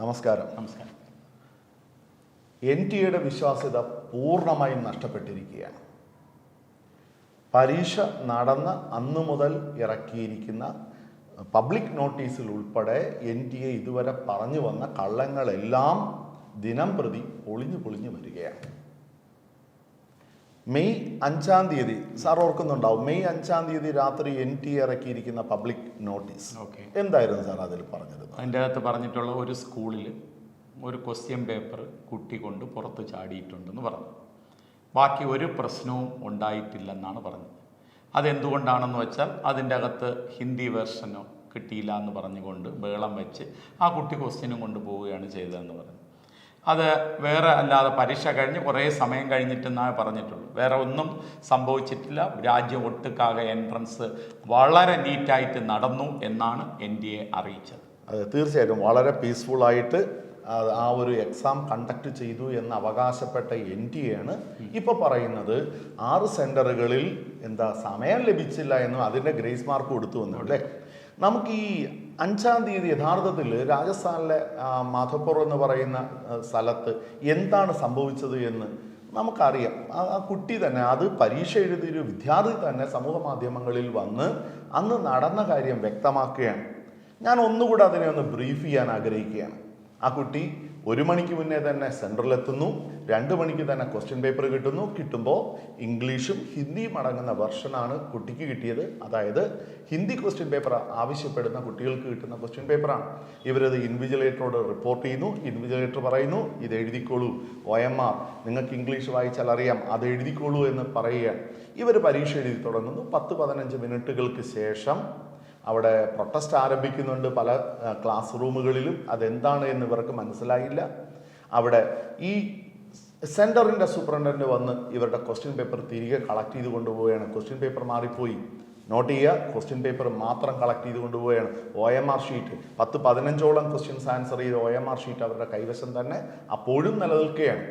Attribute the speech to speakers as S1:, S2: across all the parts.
S1: നമസ്കാരം.
S2: നമസ്കാരം.
S1: N T എയുടെ വിശ്വാസ്യത പൂർണമായും നഷ്ടപ്പെട്ടിരിക്കുകയാണ്. പരീക്ഷ നടന്ന അന്നു മുതൽ ഇറക്കിയിരിക്കുന്ന പബ്ലിക് നോട്ടീസിൽ ഉൾപ്പെടെ എൻ ടി എ ഇതുവരെ പറഞ്ഞു വന്ന കള്ളങ്ങളെല്ലാം ദിനം പ്രതി പൊളിഞ്ഞു പൊളിഞ്ഞു വരികയാണ്. മെയ് അഞ്ചാം തീയതി സാർ ഓർക്കുന്നുണ്ടാവും മെയ് അഞ്ചാം തീയതി രാത്രി എൻ ടി ഇറക്കിയിരിക്കുന്ന പബ്ലിക് നോട്ടീസ്.
S2: ഓക്കെ.
S1: എന്തായിരുന്നു സാർ അതിൽ പറഞ്ഞത്?
S2: അതിന്റെ അകത്ത് പറഞ്ഞിട്ടുള്ള ഒരു സ്കൂളിൽ ഒരു ക്വസ്റ്റ്യൻ പേപ്പർ കുട്ടി കൊണ്ട് പുറത്ത് ചാടിയിട്ടുണ്ടെന്ന് പറഞ്ഞു. ബാക്കി ഒരു പ്രശ്നവും ഉണ്ടായിട്ടില്ലെന്നാണ് പറഞ്ഞത്. അതെന്തുകൊണ്ടാണെന്ന് വെച്ചാൽ അതിന്റെ അകത്ത് ഹിന്ദി വേർഷനോ കിട്ടിയില്ല എന്ന് പറഞ്ഞുകൊണ്ട് ബേളം വെച്ച് ആ കുട്ടി ക്വസ്റ്റ്യനും കൊണ്ട് പോവുകയാണ് ചെയ്തതെന്ന് പറഞ്ഞു. അത് വേറെ അല്ലാതെ പരീക്ഷ കഴിഞ്ഞ് കുറേ സമയം കഴിഞ്ഞിട്ടെന്നാണ് പറഞ്ഞിട്ടുള്ളൂ. വേറെ ഒന്നും സംഭവിച്ചിട്ടില്ല. രാജ്യം ഒട്ടുക്കാകെ എൻട്രൻസ് വളരെ നീറ്റായിട്ട് നടന്നു എന്നാണ് എൻ ഡി എ അറിയിച്ചത്.
S1: അതെ തീർച്ചയായിട്ടും വളരെ പീസ്ഫുൾ ആയിട്ട് ആ- ഒരു എക്സാം കണ്ടക്ട് ചെയ്തു എന്ന് അവകാശപ്പെട്ട എൻ ടി ആണ് ഇപ്പോൾ പറയുന്നത്. ആറ് സെന്ററുകളിൽ എന്താ സമയം ലഭിച്ചില്ല എന്നും അതിന്റെ ഗ്രേസ് മാർക്ക് കൊടുത്തു വന്നു അല്ലേ? നമുക്ക് ഈ അഞ്ചാം തീയതി യഥാർത്ഥത്തിൽ രാജസ്ഥാനിലെ ആ, മാധവപുർ എന്ന് പറയുന്ന സ്ഥലത്ത് എന്താണ് സംഭവിച്ചത് എന്ന് നമുക്കറിയാം. ആ കുട്ടി തന്നെ അത് പരീക്ഷ എഴുതിയൊരു വിദ്യാർത്ഥി തന്നെ സമൂഹ മാധ്യമങ്ങളിൽ വന്ന് അന്ന് നടന്ന കാര്യം വ്യക്തമാക്കുകയാണ്. ഞാൻ ഒന്നുകൂടെ അതിനെ ഒന്ന് ബ്രീഫ് ചെയ്യാൻ ആഗ്രഹിക്കുകയാണ്. ആ കുട്ടി ഒരു മണിക്ക് മുന്നേ തന്നെ സെൻട്രലെത്തുന്നു രണ്ട് മണിക്ക് തന്നെ ക്വസ്റ്റ്യൻ പേപ്പർ കിട്ടുന്നു. കിട്ടുമ്പോൾ ഇംഗ്ലീഷും ഹിന്ദിയും അടങ്ങുന്ന വെർഷനാണ് കുട്ടിക്ക് കിട്ടിയത്. അതായത് ഹിന്ദി ക്വസ്റ്റ്യൻ പേപ്പർ ആവശ്യപ്പെടുന്ന കുട്ടികൾക്ക് കിട്ടുന്ന ക്വസ്റ്റ്യൻ പേപ്പറാണ് ഇവരത് ഇൻവിജിലേറ്ററോട് റിപ്പോർട്ട് ചെയ്യുന്നു. ഇൻവിജിലേറ്റർ പറയുന്നു ഇത് എഴുതിക്കോളൂ. ഒ എം ആർ നിങ്ങൾക്ക് ഇംഗ്ലീഷ് വായിച്ചാൽ അറിയാം. അത് എഴുതിക്കോളൂ എന്ന് പറയുകയാണ്. ഇവർ പരീക്ഷ എഴുതി തുടങ്ങുന്നു. പത്ത് പതിനഞ്ച് മിനിറ്റുകൾക്ക് ശേഷം അവിടെ പ്രൊട്ടസ്റ്റ് ആരംഭിക്കുന്നുണ്ട് പല ക്ലാസ് റൂമുകളിലും അതെന്താണ് എന്ന് ഇവർക്ക് മനസ്സിലായില്ല. അവിടെ ഈ സെന്ററിന്റെ സൂപ്രണ്ടന്റ് വന്ന് ഇവരുടെ ക്വസ്റ്റ്യൻ പേപ്പർ തിരികെ കളക്ട് ചെയ്ത് കൊണ്ടുപോവുകയാണ്. ക്വസ്റ്റ്യൻ പേപ്പർ മാറിപ്പോയി. നോട്ട് ചെയ്യുക ക്വസ്റ്റ്യൻ പേപ്പർ മാത്രം കളക്ട് ചെയ്ത് കൊണ്ടുപോവുകയാണ്. ഒ എം ആർ ഷീറ്റ് പത്ത് പതിനഞ്ചോളം ക്വസ്റ്റ്യൻസ് ആൻസർ ചെയ്ത് ഒ എം ആർ ഷീറ്റ് അവരുടെ കൈവശം തന്നെ അപ്പോഴും നിലനിൽക്കുകയാണ്.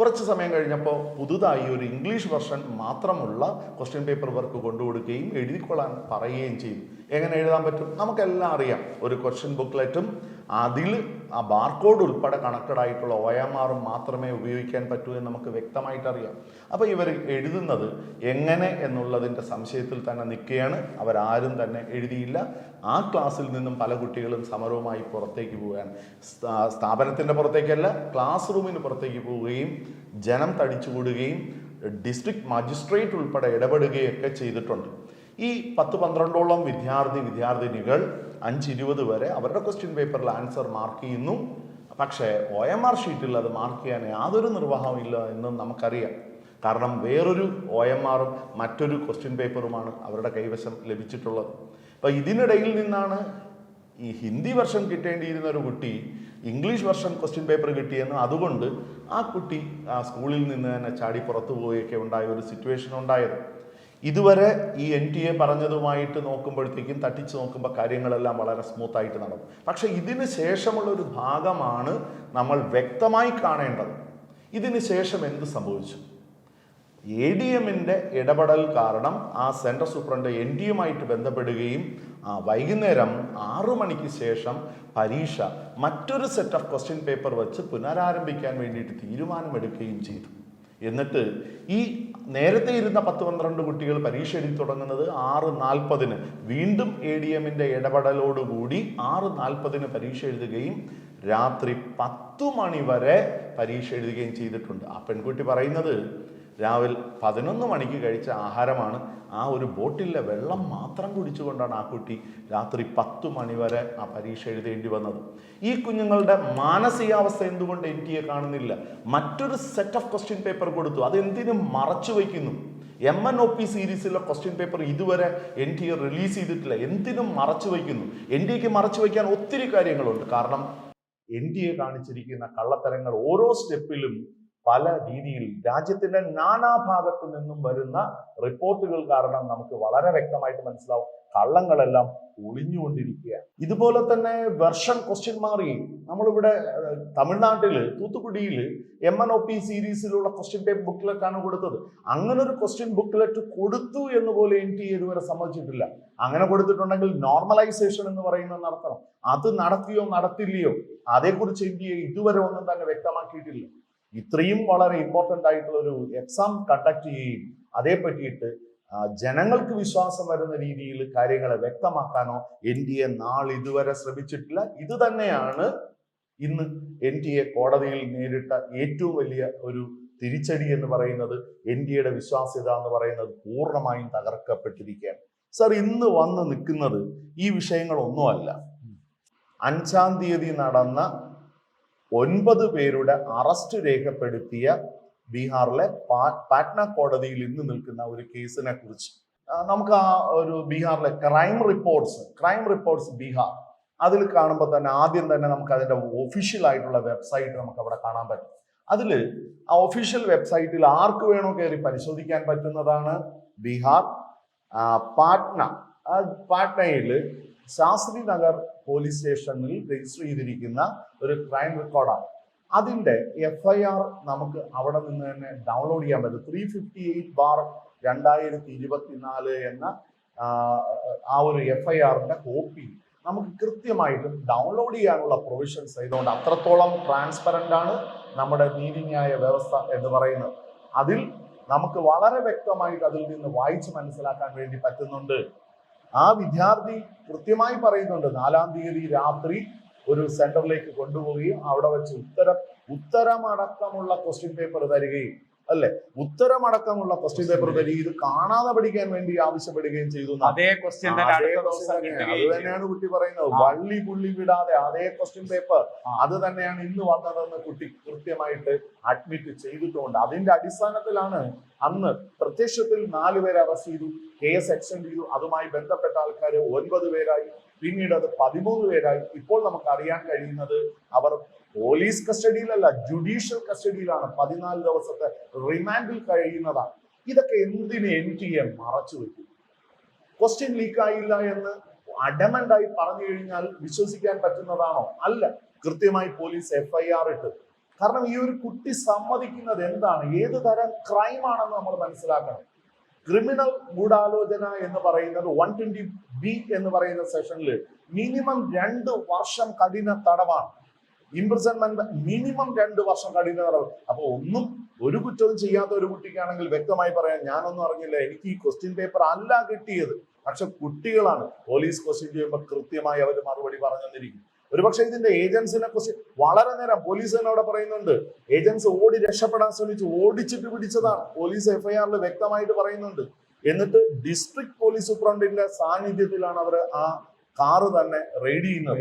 S1: കുറച്ച് സമയം കഴിഞ്ഞപ്പോൾ പുതുതായി ഒരു ഇംഗ്ലീഷ് വെർഷൻ മാത്രമുള്ള ക്വസ്റ്റ്യൻ പേപ്പർ വർക്ക് കൊണ്ടുകൊടുക്കുകയും എഴുതിക്കൊള്ളാൻ പറയുകയും ചെയ്യും. എങ്ങനെ എഴുതാൻ പറ്റും? നമുക്കെല്ലാം അറിയാം. ഒരു ക്വസ്റ്റ്യൻ ബുക്ക്ലെറ്റും അതിൽ ആ ബാർകോഡ് ഉൾപ്പെടെ കണക്റ്റഡ് ആയിട്ടുള്ള ഒ എം ആറും മാത്രമേ ഉപയോഗിക്കാൻ പറ്റൂ എന്ന് നമുക്ക് വ്യക്തമായിട്ട് അറിയാം അപ്പോൾ ഇവർ എഴുതുന്നത് എങ്ങനെ എന്നുള്ളതിന്റെ സംശയത്തിൽ തന്നെ നിൽക്കുകയാണ്. അവരാരും തന്നെ എഴുതിയില്ല. ആ ക്ലാസ്സിൽ നിന്നും പല കുട്ടികളും സമരവുമായി പുറത്തേക്ക് പോവുകയാണ്. സ്ഥാപനത്തിന്റെ പുറത്തേക്കല്ല ക്ലാസ് റൂമിന് പുറത്തേക്ക് പോവുകയും ജനം തടിച്ചുകൂടുകയും ഡിസ്ട്രിക്ട് മജിസ്ട്രേറ്റ് ഉൾപ്പെടെ ഇടപെടുകയൊക്കെ ചെയ്തിട്ടുണ്ട്. ഈ പത്ത് പന്ത്രണ്ടോളം വിദ്യാർത്ഥി വിദ്യാർത്ഥിനികൾ അഞ്ചിരുപത് വരെ അവരുടെ ക്വസ്റ്റ്യൻ പേപ്പറിൽ ആൻസർ മാർക്ക് ചെയ്യുന്നു. പക്ഷേ ഒ എം ആർ ഷീറ്റിൽ അത് മാർക്ക് ചെയ്യാൻ യാതൊരു നിർവാഹവും ഇല്ല എന്നും നമുക്കറിയാം. കാരണം വേറൊരു ഒ എം ആറും മറ്റൊരു ക്വസ്റ്റ്യൻ പേപ്പറുമാണ് അവരുടെ കൈവശം ലഭിച്ചിട്ടുള്ളത്. അപ്പോൾ ഇതിനിടയിൽ നിന്നാണ് ഈ ഹിന്ദി വർഷം കിട്ടേണ്ടിയിരുന്ന ഒരു കുട്ടി ഇംഗ്ലീഷ് വർഷം ക്വസ്റ്റ്യൻ പേപ്പർ കിട്ടിയെന്ന് അതുകൊണ്ട് ആ കുട്ടി ആ സ്കൂളിൽ നിന്ന് തന്നെ ചാടി പുറത്തു പോവുകയൊക്കെ ഉണ്ടായ ഒരു സിറ്റുവേഷൻ ഉണ്ടായത്. ഇതുവരെ ഈ എൻ ടി എ പറഞ്ഞതുമായിട്ട് നോക്കുമ്പോഴത്തേക്കും തട്ടിച്ച് നോക്കുമ്പോൾ കാര്യങ്ങളെല്ലാം വളരെ സ്മൂത്തായിട്ട് നടക്കും പക്ഷേ ഇതിന് ശേഷമുള്ള ഒരു ഭാഗമാണ് നമ്മൾ വ്യക്തമായി കാണേണ്ടത്. ഇതിന് ശേഷം എന്ത് സംഭവിച്ചു? എ ഡി എമ്മിന്റെ ഇടപെടൽ കാരണം ആ സെൻട്രൽ സൂപ്രണ്ട് എൻ ഡി എമ്മായിട്ട് ബന്ധപ്പെടുകയും ആ വൈകുന്നേരം ആറു മണിക്ക് ശേഷം പരീക്ഷ മറ്റൊരു സെറ്റ് ഓഫ് ക്വസ്റ്റ്യൻ പേപ്പർ വെച്ച് പുനരാരംഭിക്കാൻ വേണ്ടിയിട്ട് തീരുമാനമെടുക്കുകയും ചെയ്തു. എന്നിട്ട് ഈ നേരത്തെ ഇരുന്ന പത്ത് പന്ത്രണ്ട് കുട്ടികൾ പരീക്ഷ എഴുതി തുടങ്ങുന്നത് ആറ് നാൽപ്പതിന്. വീണ്ടും എ ഡി എമ്മിന്റെ ഇടപെടലോടുകൂടി ആറ് നാൽപ്പതിന് പരീക്ഷ എഴുതുകയും രാത്രി പത്തു മണി വരെ പരീക്ഷ എഴുതുകയും ചെയ്തിട്ടുണ്ട്. ആ പെൺകുട്ടി പറയുന്നത് രാവിലെ പതിനൊന്ന് മണിക്ക് കഴിച്ച ആഹാരമാണ്. ആ ഒരു ബോട്ടിലെ വെള്ളം മാത്രം കുടിച്ചുകൊണ്ടാണ് ആ കുട്ടി രാത്രി പത്ത് മണി വരെ ആ പരീക്ഷ എഴുതേണ്ടി വന്നത്. ഈ കുഞ്ഞുങ്ങളുടെ മാനസികാവസ്ഥ എന്തുകൊണ്ട് എൻ ടി എ കാണുന്നില്ല? മറ്റൊരു സെറ്റ് ഓഫ് ക്വസ്റ്റ്യൻ പേപ്പർ കൊടുത്തു. അതെന്തിനും മറച്ചു വയ്ക്കുന്നു? എം എൻ ഒ പി സീരീസിലെ ക്വസ്റ്റ്യൻ പേപ്പർ ഇതുവരെ എൻ ടി എ റിലീസ് ചെയ്തിട്ടില്ല. എന്തിനും മറച്ചു വയ്ക്കുന്നു? എൻ ഡി എക്ക് മറച്ചു വയ്ക്കാൻ ഒത്തിരി കാര്യങ്ങളുണ്ട്. കാരണം എൻ ഡി എ കാണിച്ചിരിക്കുന്ന കള്ളത്തരങ്ങൾ ഓരോ സ്റ്റെപ്പിലും പല രീതിയിൽ രാജ്യത്തിന്റെ നാനാഭാഗത്തു നിന്നും വരുന്ന റിപ്പോർട്ടുകൾ കാരണം നമുക്ക് വളരെ വ്യക്തമായിട്ട് മനസ്സിലാവും. കള്ളങ്ങളെല്ലാം ഒളിഞ്ഞുകൊണ്ടിരിക്കുക ഇതുപോലെ തന്നെ വെർഷൻ ക്വസ്റ്റ്യൻ മാറി. നമ്മളിവിടെ തമിഴ്നാട്ടിൽ തൂത്തുക്കുടിയിൽ എം എൻ ഒ പി സീരീസിലുള്ള ക്വസ്റ്റ്യൻ പേപ്പർ ബുക്ക്ലെറ്റ് ആണ് കൊടുത്തത്. അങ്ങനെ ഒരു ക്വസ്റ്റ്യൻ ബുക്ക്ലെറ്റ് കൊടുത്തു എന്ന് പോലെ എൻ ടി ഇതുവരെ സമ്മതിച്ചിട്ടില്ല. അങ്ങനെ കൊടുത്തിട്ടുണ്ടെങ്കിൽ നോർമലൈസേഷൻ എന്ന് പറയുന്നത് നടത്തണം. അത് നടത്തിയോ നടത്തില്ലയോ അതേക്കുറിച്ച് എൻ ടി ഇതുവരെ ഒന്നും തന്നെ വ്യക്തമാക്കിയിട്ടില്ല. ഇത്രയും വളരെ ഇമ്പോർട്ടന്റ് ആയിട്ടുള്ള ഒരു എക്സാം കണ്ടക്ട് ചെയ്യുകയും അതേ പറ്റിയിട്ട് ജനങ്ങൾക്ക് വിശ്വാസം വരുന്ന രീതിയിൽ കാര്യങ്ങളെ വ്യക്തമാക്കാനോ എൻ ഡി എ നാൾ ഇതുവരെ ശ്രമിച്ചിട്ടില്ല. ഇത് തന്നെയാണ് ഇന്ന് എൻ ഡി എ കോടതിയിൽ നേരിട്ട ഏറ്റവും വലിയ ഒരു തിരിച്ചടി എന്ന് പറയുന്നത്. എൻ ഡി എയുടെ വിശ്വാസ്യത എന്ന് പറയുന്നത് പൂർണമായും തകർക്കപ്പെട്ടിരിക്കുകയാണ്. സർ ഇന്ന് വന്ന് നിൽക്കുന്നത് ഈ വിഷയങ്ങളൊന്നുമല്ല. അഞ്ചാം തീയതി നടന്ന ഒൻപത് പേരുടെ അറസ്റ്റ് രേഖപ്പെടുത്തിയ ബീഹാറിലെ പാറ്റ്ന കോടതിയിൽ ഇന്ന് നിൽക്കുന്ന ഒരു കേസിനെ കുറിച്ച്. നമുക്ക് ആ ഒരു ബീഹാറിലെ crime reports crime reports Bihar. അതിൽ കാണുമ്പോൾ തന്നെ ആദ്യം തന്നെ നമുക്ക് അതിന്റെ ഒഫീഷ്യൽ ആയിട്ടുള്ള വെബ്സൈറ്റ് നമുക്ക് അവിടെ കാണാൻ പറ്റും. അതിൽ ആ ഒഫീഷ്യൽ വെബ്സൈറ്റിൽ ആർക്ക് വേണോ കയറി പരിശോധിക്കാൻ പറ്റുന്നതാണ് ബീഹാർ പാട്ന. പാട്നയിൽ ശാസ്ത്രി നഗർ പോലീസ് സ്റ്റേഷനിൽ രജിസ്റ്റർ ചെയ്തിരിക്കുന്ന ഒരു ക്രൈം റെക്കോർഡാണ്. അതിന്റെ എഫ് ഐ ആർ നമുക്ക് അവിടെ നിന്ന് തന്നെ ഡൗൺലോഡ് ചെയ്യാൻ പറ്റും. ത്രീ ഫിഫ്റ്റി എയ്റ്റ് ബാർ രണ്ടായിരത്തി ഇരുപത്തിനാല് എന്ന ആ, ഒരു എഫ് ഐ ആറിന്റെ കോപ്പി നമുക്ക് കൃത്യമായിട്ടും ഡൗൺലോഡ് ചെയ്യാനുള്ള പ്രൊവിഷൻസ് ഇതുകൊണ്ട് അത്രത്തോളം ട്രാൻസ്പെറന്റ് ആണ് നമ്മുടെ നീതിന്യായ വ്യവസ്ഥ എന്ന് പറയുന്നത്. അതിൽ നമുക്ക് വളരെ വ്യക്തമായിട്ട് അതിൽ നിന്ന് വായിച്ച് മനസ്സിലാക്കാൻ വേണ്ടി പറ്റുന്നുണ്ട്. ആ വിദ്യാർത്ഥി കൃത്യമായി പറയുന്നുണ്ട് നാലാം തീയതി രാത്രി ഒരു സെന്ററിലേക്ക് കൊണ്ടുപോവുകയും അവിടെ വെച്ച് ഉത്തരം ഉത്തരമടക്കമുള്ള ക്വസ്റ്റ്യൻ പേപ്പർ തരികയും. അല്ലെ? ഉത്തരമടക്കമുള്ള ക്വസ്റ്റ്യൻ പേപ്പർ വരി ഇത് കാണാതെ പഠിക്കാൻ വേണ്ടി ആവശ്യപ്പെടുകയും ചെയ്തു
S2: അതേ ക്വസ്റ്റ്യൻ
S1: അതേ തന്നെയാണ്. കുട്ടി പറയുന്നത്. വള്ളി പുള്ളി വിടാതെ അതേ ക്വസ്റ്റ്യൻ പേപ്പർ. അത് തന്നെയാണ് ഇന്ന് വന്നതെന്ന് കുട്ടി കൃത്യമായിട്ട് അഡ്മിറ്റ് ചെയ്തിട്ടുണ്ട് അതിന്റെ അടിസ്ഥാനത്തിലാണ് അന്ന് പ്രത്യക്ഷത്തിൽ നാലുപേരെ അറസ്റ്റ് ചെയ്തു. കേസ് എക്സ്റ്റെൻഡ് ചെയ്തു. അതുമായി ബന്ധപ്പെട്ട ആൾക്കാർ ഒൻപത് പേരായി. പിന്നീട് അത് പതിമൂന്ന് പേരായി ഇപ്പോൾ നമുക്ക് അറിയാൻ കഴിയുന്നത് അവർ പോലീസ് കസ്റ്റഡിയിലല്ല ജുഡീഷ്യൽ കസ്റ്റഡിയിലാണ് പതിനാല് ദിവസത്തെ റിമാൻഡിൽ കഴിയുന്നതാണ്. ഇതൊക്കെ എന്തിന് എൻ ടി എ മറച്ചു വെക്കും? ക്വസ്റ്റ്യൻ ലീക്കായില്ല എന്ന് അഡമണ്ടായി പറഞ്ഞു കഴിഞ്ഞാൽ വിശ്വസിക്കാൻ പറ്റുന്നതാണോ? അല്ല. കൃത്യമായി പോലീസ് എഫ്ഐആർ ഇട്ട്. കാരണം ഈ ഒരു കുട്ടി സമ്മതിക്കുന്നത് എന്താണ്? ഏത് തരം ക്രൈം ആണെന്ന് നമ്മൾ മനസ്സിലാക്കണം. ക്രിമിനൽ ഗൂഢാലോചന എന്ന് പറയുന്നത് വൺ ട്വന്റി ബി എന്ന് പറയുന്ന സെഷനിൽ മിനിമം രണ്ട് വർഷം കഠിന തടവാണ്. ഇംപ്രിസൺമെന്റ് മിനിമം രണ്ട് വർഷം കഠിന തടവ്. അപ്പൊ ഒന്നും ഒരു കുറ്റവും ചെയ്യാത്ത ഒരു കുട്ടിക്കാണെങ്കിൽ വ്യക്തമായി പറയാം ഞാനൊന്നും അറിഞ്ഞില്ല എനിക്ക് ഈ ക്വസ്റ്റ്യൻ പേപ്പർ അല്ല കിട്ടിയത്. പക്ഷെ കുട്ടികളാണ്. പോലീസ് ക്വസ്റ്റ്യൻ ചെയ്യുമ്പോൾ കൃത്യമായി അവർ മറുപടി പറഞ്ഞു തന്നിരിക്കും ഒരുപക്ഷെ ഇതിന്റെ ഏജൻസിനെ കുറിച്ച് വളരെ നേരം പോലീസ് തന്നെ അവിടെ പറയുന്നുണ്ട്. ഏജൻസ് ഓടി രക്ഷപ്പെടാൻ ശ്രമിച്ചു ഓടിച്ചിട്ട് പിടിച്ചതാണ്. പോലീസ് എഫ്ഐആറിൽ വ്യക്തമായിട്ട് പറയുന്നുണ്ട്. എന്നിട്ട് ഡിസ്ട്രിക്ട് പോലീസ് സൂപ്രണ്ടിന്റെ സാന്നിധ്യത്തിലാണ് അവർ ആ കാറ് തന്നെ റെയ്ഡ് ചെയ്യുന്നത്.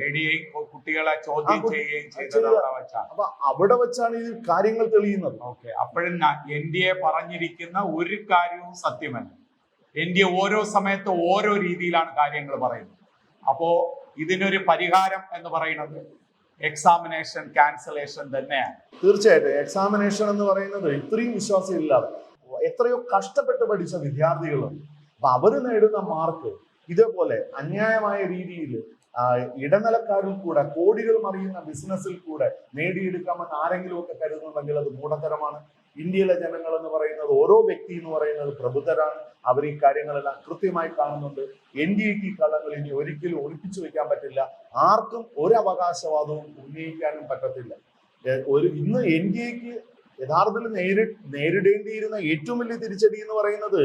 S2: കുട്ടികളെ ചോദ്യം ചെയ്യുകയും
S1: അപ്പൊ അവിടെ വെച്ചാണ് ഈ കാര്യങ്ങൾ തെളിയുന്നത്.
S2: ഓക്കെ. അപ്പോഴും എൻ ഡി എ പറഞ്ഞിരിക്കുന്ന ഒരു കാര്യവും സത്യമല്ല. എൻ ഡി എ ഓരോ സമയത്ത് ഓരോ രീതിയിലാണ് കാര്യങ്ങൾ പറയുന്നത്. അപ്പോ ഇതിനൊരു പരിഹാരം എന്ന് പറയുന്നത് എക്സാമിനേഷൻ ക്യാൻസലേഷൻ തന്നെയാണ്.
S1: തീർച്ചയായിട്ടും. എക്സാമിനേഷൻ എന്ന് പറയുന്നത് ഇത്രയും വിശ്വാസം ഇല്ലാതെ എത്രയോ കഷ്ടപ്പെട്ട് പഠിച്ച വിദ്യാർത്ഥികളുണ്ട് അപ്പൊ അവർ നേടുന്ന മാർക്ക് ഇതേപോലെ അന്യായമായ രീതിയിൽ ഇടനിലക്കാരിൽ കൂടെ കോടികൾ മറിയുന്ന ബിസിനസ്സിൽ കൂടെ നേടിയെടുക്കാമെന്ന് ആരെങ്കിലും ഒക്കെ കരുതുന്നുണ്ടെങ്കിൽ അത് മൂഢത്തരമാണ്. ഇന്ത്യയിലെ ജനങ്ങൾ എന്ന് പറയുന്നത് ഓരോ വ്യക്തി എന്ന് പറയുന്നത് പ്രബുദ്ധരാണ്. അവർ ഈ കാര്യങ്ങളെല്ലാം കൃത്യമായി കാണുന്നുണ്ട്. എൻ ഡി എക്ക് ഈ കള്ളങ്ങൾ ഇനി ഒരിക്കലും ഒളിപ്പിച്ചു വെക്കാൻ പറ്റില്ല. ആർക്കും ഒരു അവകാശവാദവും ഉന്നയിക്കാനും പറ്റത്തില്ല. ഒരു ഇന്ന് എൻ ഡി എക്ക് യഥാർത്ഥത്തിൽ നേരി നേരിടേണ്ടിയിരുന്ന ഏറ്റവും വലിയ തിരിച്ചടി എന്ന് പറയുന്നത്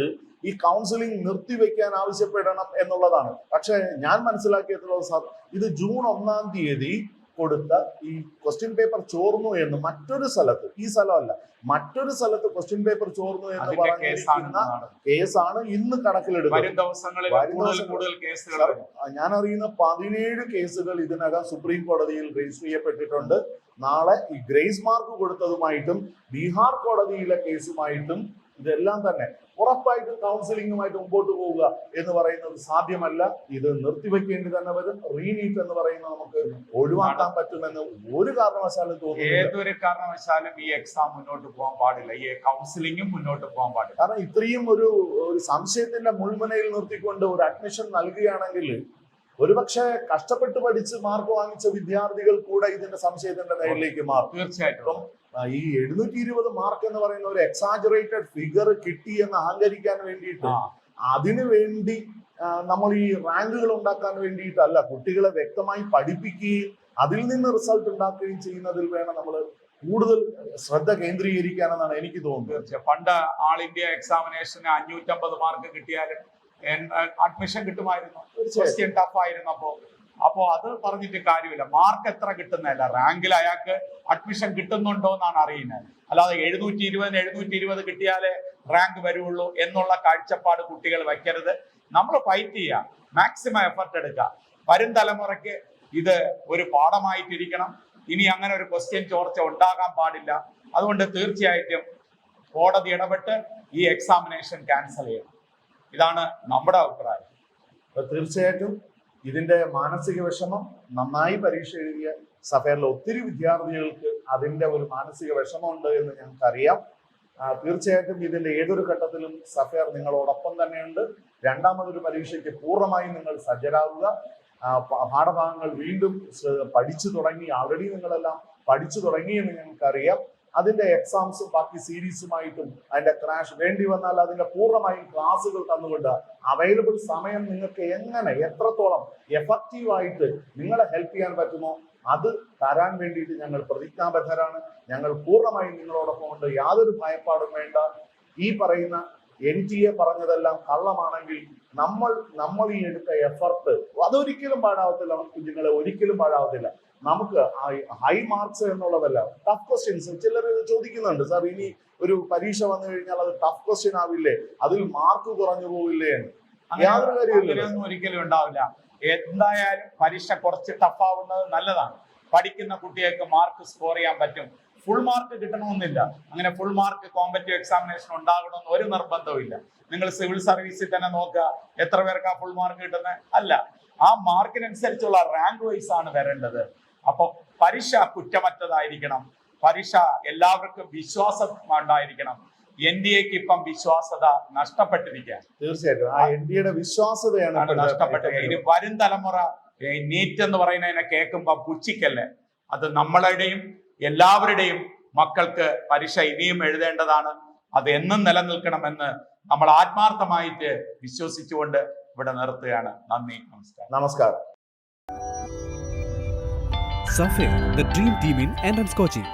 S1: ഈ കൗൺസിലിംഗ് നിർത്തിവെക്കാൻ ആവശ്യപ്പെടണം എന്നുള്ളതാണ്. പക്ഷേ ഞാൻ മനസ്സിലാക്കിയിട്ടുള്ളത് സാർ ഇത് ജൂൺ ഒന്നാം തീയതി കൊടുത്ത ഈ ക്വസ്റ്റ്യൻ പേപ്പർ ചോർന്നു എന്ന് മറ്റൊരു സ്ഥലത്ത് ഈ സ്ഥലമല്ല മറ്റൊരു സ്ഥലത്ത് ക്വസ്റ്റ്യൻ പേപ്പർ ചോർന്നു എന്ന് പറഞ്ഞിരിക്കുന്ന. കേസാണ് ഇന്ന് കണക്കിലെടുക്കുന്നത്. ഞാൻ അറിയുന്ന പതിനേഴ് കേസുകൾ ഇതിനകം സുപ്രീം കോടതിയിൽ രജിസ്റ്റർ ചെയ്യപ്പെട്ടിട്ടുണ്ട്. നാളെ ഈ ഗ്രേസ് മാർക്ക് കൊടുത്തതുമായിട്ടും ബീഹാർ കോടതിയിലെ കേസുമായിട്ടും ഇതെല്ലാം തന്നെ ഉറപ്പായിട്ടും കൗൺസിലിംഗുമായിട്ട് മുമ്പോട്ട് പോവുക എന്ന് പറയുന്നത് സാധ്യമല്ല. ഇത് നിർത്തിവെക്കേണ്ടി തന്നെ വരും. റീനീറ്റ് എന്ന് പറയുന്നത് നമുക്ക് ഒഴിവാക്കാൻ പറ്റുമെന്ന് ഒരു കാരണവശാലും തോന്നുന്നു
S2: ഏതൊരു കാരണവശാലും ഈ എക്സാം മുന്നോട്ട് പോകാൻ പാടില്ല. ഈ കൗൺസിലിംഗും മുന്നോട്ട് പോകാൻ പാടില്ല.
S1: കാരണം ഇത്രയും ഒരു ഒരു സംശയത്തിന്റെ മുൾമുനയിൽ നിർത്തിക്കൊണ്ട് ഒരു അഡ്മിഷൻ നൽകുകയാണെങ്കിൽ ഒരുപക്ഷെ കഷ്ടപ്പെട്ട് പഠിച്ച് മാർക്ക് വാങ്ങിച്ച വിദ്യാർത്ഥികൾ കൂടെ ഇതിന്റെ സംശയത്തിന്റെ നേരിലേക്ക് മാറും.
S2: തീർച്ചയായിട്ടും.
S1: ഈ എഴുന്നൂറ്റി ഇരുപത് മാർക്ക് എന്ന് പറയുന്ന ഒരു എക്സാജറേറ്റഡ് ഫിഗർ കിട്ടി എന്ന് അഹങ്കരിക്കാൻ വേണ്ടിയിട്ട് അതിനു വേണ്ടി നമ്മൾ ഈ റാങ്കുകൾ ഉണ്ടാക്കാൻ വേണ്ടിയിട്ടല്ല കുട്ടികളെ വ്യക്തമായി പഠിപ്പിക്കുകയും അതിൽ നിന്ന് റിസൾട്ട് ഉണ്ടാക്കുകയും ചെയ്യുന്നതിൽ വേണം നമ്മൾ കൂടുതൽ ശ്രദ്ധ കേന്ദ്രീകരിക്കാൻ എന്നാണ് എനിക്ക് തോന്നുന്നത്.
S2: പണ്ട് ആൾ ഇന്ത്യ എക്സാമിനേഷന് അഞ്ഞൂറ്റമ്പത് മാർക്ക് കിട്ടിയാലും അഡ്മിഷൻ കിട്ടുമായിരുന്നു. ക്വസ്റ്റ്യൻ ടഫ് ആയിരുന്നു അപ്പോ. അപ്പോ അത് പറഞ്ഞിട്ട് കാര്യമില്ല. മാർക്ക് എത്ര കിട്ടുന്നതല്ല. റാങ്കിൽ അയാൾക്ക് അഡ്മിഷൻ കിട്ടുന്നുണ്ടോ എന്നാണ് അറിയുന്നത്. അല്ലാതെ എഴുന്നൂറ്റി ഇരുപതിന് എഴുന്നൂറ്റി ഇരുപത് കിട്ടിയാലേ റാങ്ക് വരുള്ളൂ എന്നുള്ള കാഴ്ചപ്പാട് കുട്ടികൾ വയ്ക്കരുത്. നമ്മൾ ഫൈറ്റ് ചെയ്യുക മാക്സിമം എഫർട്ട് എടുക്കുക വരും തലമുറയ്ക്ക് ഇത് ഒരു പാഠമായിട്ടിരിക്കണം. ഇനി അങ്ങനെ ഒരു ക്വസ്റ്റ്യൻ ചോർച്ച ഉണ്ടാകാൻ പാടില്ല. അതുകൊണ്ട് തീർച്ചയായിട്ടും കോടതി ഇടപെട്ട് ഈ എക്സാമിനേഷൻ ക്യാൻസൽ ചെയ്യണം. ഇതാണ് നമ്മുടെ അഭിപ്രായം.
S1: തീർച്ചയായിട്ടും ഇതിന്റെ മാനസിക വിഷമം നന്നായി പരീക്ഷ എഴുതിയ സഫയറിലെ ഒത്തിരി വിദ്യാർത്ഥികൾക്ക് അതിന്റെ ഒരു മാനസിക വിഷമമുണ്ട് എന്ന് ഞങ്ങൾക്കറിയാം. തീർച്ചയായിട്ടും ഇതിന്റെ ഏതൊരു ഘട്ടത്തിലും സഫയർ നിങ്ങളോടൊപ്പം തന്നെയുണ്ട്. രണ്ടാമതൊരു പരീക്ഷയ്ക്ക് പൂർണമായും നിങ്ങൾ സജ്ജരാകുക പാഠഭാഗങ്ങൾ വീണ്ടും പഠിച്ചു തുടങ്ങി. ആൾറെഡി നിങ്ങളെല്ലാം പഠിച്ചു തുടങ്ങി എന്ന് ഞങ്ങൾക്കറിയാം. അതിന്റെ എക്സാംസും ബാക്കി സീരീസുമായിട്ടും അതിന്റെ ക്രാഷ് വേണ്ടി വന്നാൽ അതിന്റെ പൂർണമായും ക്ലാസ്സുകൾ തന്നുകൊണ്ട് അവൈലബിൾ സമയം നിങ്ങൾക്ക് എങ്ങനെ എത്രത്തോളം എഫക്റ്റീവായിട്ട് നിങ്ങളെ ഹെൽപ്പ് ചെയ്യാൻ പറ്റുമോ അത് തരാൻ വേണ്ടിയിട്ട് ഞങ്ങൾ പ്രതിജ്ഞാബദ്ധരാണ്. ഞങ്ങൾ പൂർണമായും നിങ്ങളോടൊപ്പം ഉണ്ട്. യാതൊരു ഭയപ്പാടും വേണ്ട. ഈ പറയുന്ന എൻ ടി എ പറഞ്ഞതെല്ലാം കള്ളമാണെങ്കിൽ നമ്മൾ നമ്മൾ ഈ എടുത്ത എഫർട്ട് അതൊരിക്കലും പാഴാവത്തില്ല. കുഞ്ഞുങ്ങളെ ഒരിക്കലും പാഴാവത്തില്ല. നമുക്ക് ഹൈ മാർക്സ് എന്നുള്ളതല്ല. ടഫ് ക്വസ്റ്റ്യൻസ് ചിലർ ചോദിക്കുന്നുണ്ട് സാർ ഇനി ഒരു പരീക്ഷ വന്നു കഴിഞ്ഞാൽ അത് ടഫ് ക്വസ്റ്റ്യൻ ആവില്ലേ? അതിൽ മാർക്ക് കുറഞ്ഞു പോവില്ലേ? എന്ന്. യാതൊരു
S2: കാര്യമില്ല ഒരിക്കലും ഉണ്ടാവില്ല. എന്തായാലും പരീക്ഷ കുറച്ച് ടഫ് ആവുന്നത് നല്ലതാണ്. പഠിക്കുന്ന കുട്ടികൾക്ക് മാർക്ക് സ്കോർ ചെയ്യാൻ പറ്റും. ഫുൾ മാർക്ക് കിട്ടണമെന്നില്ല. അങ്ങനെ ഫുൾ മാർക്ക് കോമ്പറ്റീവ് എക്സാമിനേഷൻ ഉണ്ടാകണമെന്ന് ഒരു നിർബന്ധവും ഇല്ല നിങ്ങൾ സിവിൽ സർവീസിൽ തന്നെ നോക്കുക. എത്ര പേർക്കാ ഫുൾ മാർക്ക് കിട്ടുന്നത്? അല്ല. ആ മാർക്കിനനുസരിച്ചുള്ള റാങ്ക് വൈസ് ആണ് വരേണ്ടത്. അപ്പൊ പരീക്ഷ കുറ്റമറ്റതായിരിക്കണം. പരീക്ഷ എല്ലാവർക്കും വിശ്വാസം ഉണ്ടായിരിക്കണം. എൻ ഡി എക്ക് ഇപ്പം വിശ്വാസത നഷ്ടപ്പെട്ടിരിക്കുകയാണ്
S1: തീർച്ചയായിട്ടും. ആ എൻ ഡി എയുടെ വിശ്വാസതയാണ്
S2: നഷ്ടപ്പെട്ടത്. ഇനി വരും തലമുറ നീറ്റ് എന്ന് പറയുന്നതിനെ കേൾക്കുമ്പോൾ പുച്ഛിക്കല്ലേ? അത് നമ്മളുടെയും എല്ലാവരുടെയും മക്കൾക്ക് പരീക്ഷ ഇനിയും എഴുതേണ്ടതാണ്. അത് എന്നും നിലനിൽക്കണമെന്ന് നമ്മൾ ആത്മാർത്ഥമായിട്ട് വിശ്വസിച്ചുകൊണ്ട് ഇവിടെ നിർത്തുകയാണ്. നന്ദി നമസ്കാരം.
S1: നമസ്കാരം.
S3: Sapphire the dream team in Andens coaching